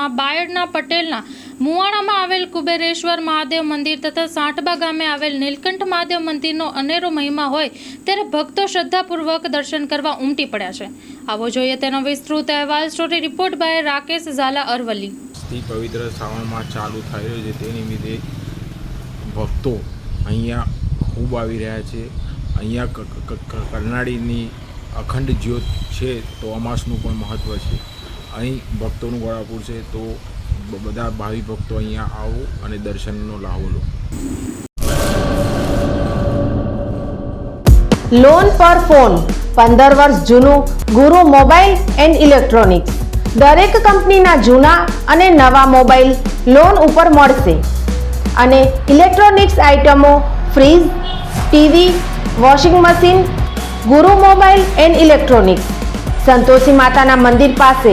આસપાસમાં બાયડના પટેલના મુવાણામાં આવેલ કુબેરેશ્વર મહાદેવ મંદિર તથા સાંઠબા ગામે આવેલ નીલકંઠ મહાદેવ મંદિરનો અનેરો મહિમા હોય ત્યારે ભક્તો શ્રદ્ધાપૂર્વક દર્શન કરવા ઉમટી પડ્યા છે. આવો જોઈએ તેનો વિસ્તૃત અહેવાલ. Story report by Rakesh Zala Aravalli. પવિત્ર શ્રાવણ માસ ચાલુ રહ્યો છે. તે નિમિત્તે ભક્તો અહીંયા ખૂબ આવી રહ્યા છે. અહીંયા કરનાળીની અખંડ જ્યોત છે. તો અમાસનું પણ મહત્ત્વ છે. અહીં ભક્તોનું ગળાપુર છે, તો બધા ભાવિ ભક્તો અહીંયા આવો અને દર્શનનો લાવો લો. લોન પર ફોન પંદર વર્ષ જૂનું, ગુરુ મોબાઈલ એન્ડ ઇલેક્ટ્રોનિક્સ. દરેક કંપનીના જૂના અને નવા મોબાઈલ લોન ઉપર મળશે. અને ઇલેક્ટ્રોનિક્સ આઇટમો fridge, TV, washing machine, Guru mobile and electronics. Santoshi માતાના મંદિર પાસે